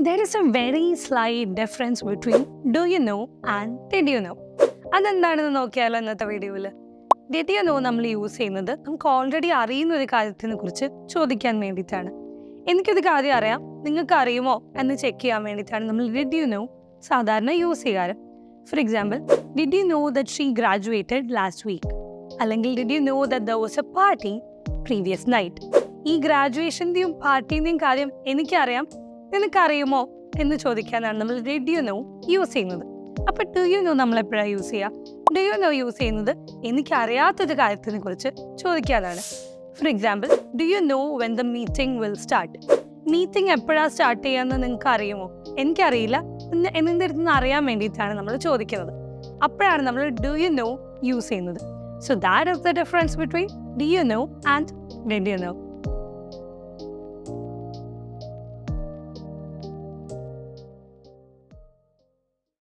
There is a very slight difference between do you know and did you know അതെന്താണെന്ന് നോക്കിയാലോ ഇന്നത്തെ വീഡിയോയിൽ did you know നമ്മൾ use ചെയ്യുന്നത് നമുക്ക് ഓൾറെഡി അറിയുന്ന ഒരു കാര്യത്തിനെ കുറിച്ച് ചോദിക്കാൻ വേണ്ടിയിട്ടാണ്. എനിക്കൊരു കാര്യം അറിയാം. നിങ്ങൾക്ക് അറിയുമോ എന്ന് ചെക്ക് ചെയ്യാൻ വേണ്ടിയിട്ടാണ് നമ്മൾ ഡിഡ് യു നോ സാധാരണ യൂസ് ചെയ്യാറ്. For example did you know that she graduated last week അല്ലെങ്കിൽ did you know that there was a party previous night ഈ ഗ്രാജുവേഷന്റെയും പാർട്ടിന്റെയും കാര്യം എനിക്കറിയാം. നിനക്കറിയുമോ എന്ന് ചോദിക്കാനാണ് നമ്മൾ റെഡിയോ നോ യൂസ് ചെയ്യുന്നത്. അപ്പോൾ ടു യു നോ നമ്മൾ എപ്പോഴാണ് യൂസ് ചെയ്യുക ഡു യു നോ യൂസ് ചെയ്യുന്നത് എനിക്കറിയാത്തൊരു കാര്യത്തിനെ കുറിച്ച് ചോദിക്കാനാണ്. For example do you know when the meeting will start meeting എപ്പോഴാണ് സ്റ്റാർട്ട് ചെയ്യാമെന്ന് നിങ്ങൾക്ക് അറിയുമോ എനിക്കറിയില്ല. എന്ന് എന്നിന്റെ നിന്ന് അറിയാൻ വേണ്ടിയിട്ടാണ് നമ്മൾ ചോദിക്കുന്നത്. അപ്പോഴാണ് നമ്മൾ ഡു യു നോ യൂസ് ചെയ്യുന്നത്. So that is the difference between do you know and did you know